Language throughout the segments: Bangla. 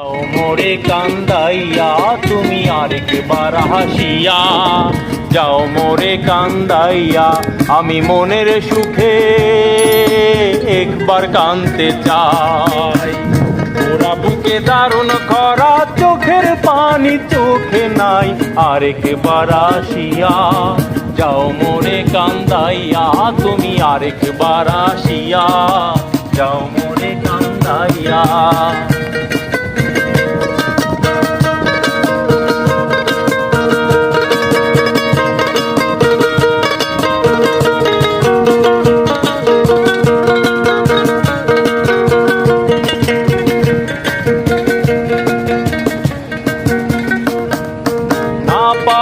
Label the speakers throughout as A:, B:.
A: মোরে কান্দাইয়া, তুমি আরেকবার হাসিয়া। যাও মোরে কান্দাইয়া, আমি মনের সুখে একবার কানতে চাই। ওরা বুকে দারুণ খরা চোখের পানি চোখে নাই, আরেকবার আসিয়া। যাও মোরে কান্দাইয়া, তুমি আরেকবার আসিয়া। যাও মোরে কান্দাইয়া।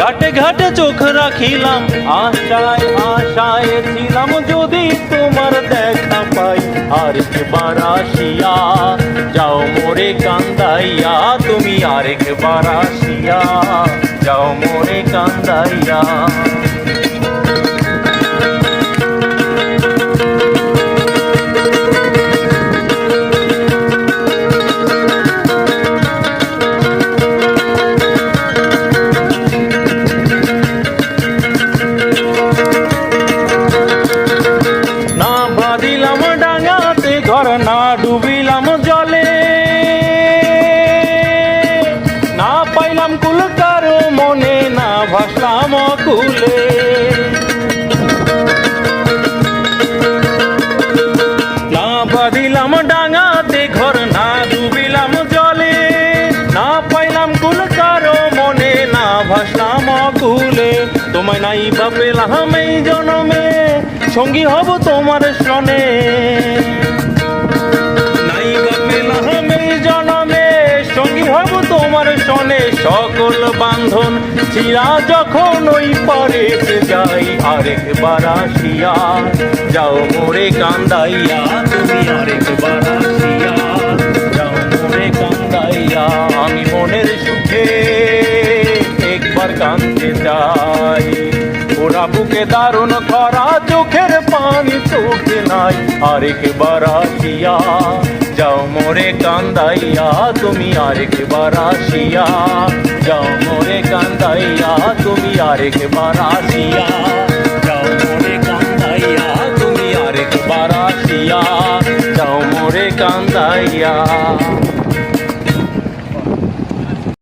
A: ঘাটে ঘাটে চোখ রাখিলাম, আশায় আশায় ছিলাম, যদি তোমার দেখা পাই আর একবার আসিয়া যাও মোরে কান্দাইয়া, তুমি আরেকবার আসিয়া যাও মোরে কান্দাইয়া। না ডুবিলাম জলে, না পাইলাম কুল কারও মনে, না ভাসলাম কুলে না বাঁধিলাম ডাঙাতে ঘর, না ডুবিলাম জলে, না পাইলাম কুল কারও মনে, না ভাসলাম কুলে তোমায় নাই বা পেলাম এই জনমে, সঙ্গী হব তোমার শনে সকল বান্ধন, চিরা যখন ওই পরে যাই, আরেকবার আসিয়া যাও মোরে কান্দাইয়া, তুমি আরেকবার আসিয়া যাও মোরে কান্দাইয়া, আমি মনের সুখে একবার কাঁদতে চাই। ওরা বুকে দারুণ খরা, চোখের পানি চোখে নাই, আরেকবার আসিয়া যাও মোরে কান্দাইয়া, তুমি আরেকবার আসিয়া। যাও মোরে কান্দাইয়া, তুমি আরেকবার আসিয়া। যাও মোরে কান্দাইয়া, তুমি আরেকবার আসিয়া। যাও মোরে কান্দাইয়া।